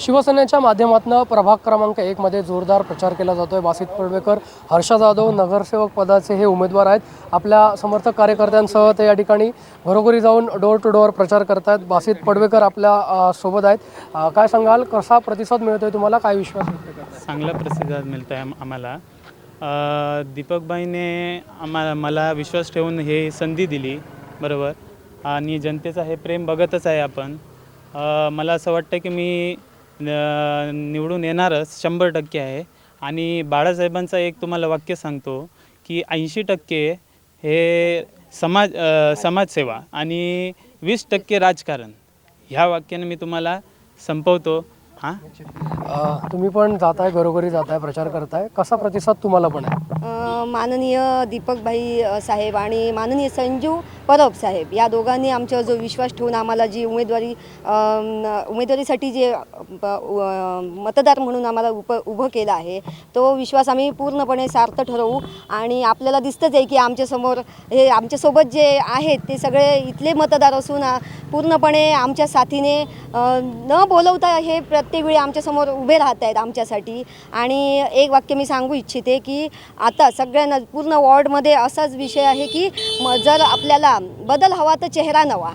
शिवसेनेच्या माध्यमातून प्रभाग क्रमांक एकमध्ये जोरदार प्रचार केला जातो आहे बासित पडवेकर हर्षा जाधव नगरसेवक पदाचे हे उमेदवार आहेत. आपल्या समर्थक कार्यकर्त्यांसह ते या ठिकाणी घरोघरी जाऊन डोअर टू डोअर प्रचार करतायत. बासित पडवेकर आपल्यासोबत आहेत. काय सांगाल? कसा प्रतिसाद मिळतो आहे तुम्हाला? काय विश्वास व्यक्त चांगला प्रतिसाद मिळतो आहे आम्हाला. दीपकबाईने आम्हाला मला विश्वास ठेवून हे संधी दिली बरोबर. आणि जनतेचं हे प्रेम बघतच आहे आपण. मला असं वाटतं की मी निवडून येणारच शंभर टक्के आहे. आणि बाळासाहेबांचं एक तुम्हाला वाक्य सांगतो की ऐंशी टक्के हे समाज समाजसेवा आणि वीस टक्के राजकारण. ह्या वाक्याने मी तुम्हाला संपवतो. हां? तुम्ही पण जाताय घरोघरी जाताय प्रचार करताय. कसा प्रतिसाद तुम्हाला पण आहे? माननीय दीपकभाई साहेब आणि माननीय संजू परब साहेब या दोघांनी आमच्यावर जो विश्वास ठेवून आम्हाला जी उमेदवारी उमेदवारीसाठी जे मतदार म्हणून आम्हाला उप उभं केलं आहे तो विश्वास आम्ही पूर्णपणे सार्थ ठरवू आणि आपल्याला दिसतंच आहे की आमच्यासमोर हे आमच्यासोबत जे आहेत ते सगळे इथले मतदार असून पूर्णपणे आमच्या साथीने न बोलवता हे प्रत्येक वेळी आमच्यासमोर उभे राहत आहेत आमच्यासाठी. आणि एक वाक्य मी सांगू इच्छिते की आता सगळ्यांना पूर्ण वॉर्डमध्ये असाच विषय आहे की जर आपल्याला बदल हवा तर चेहरा नवा.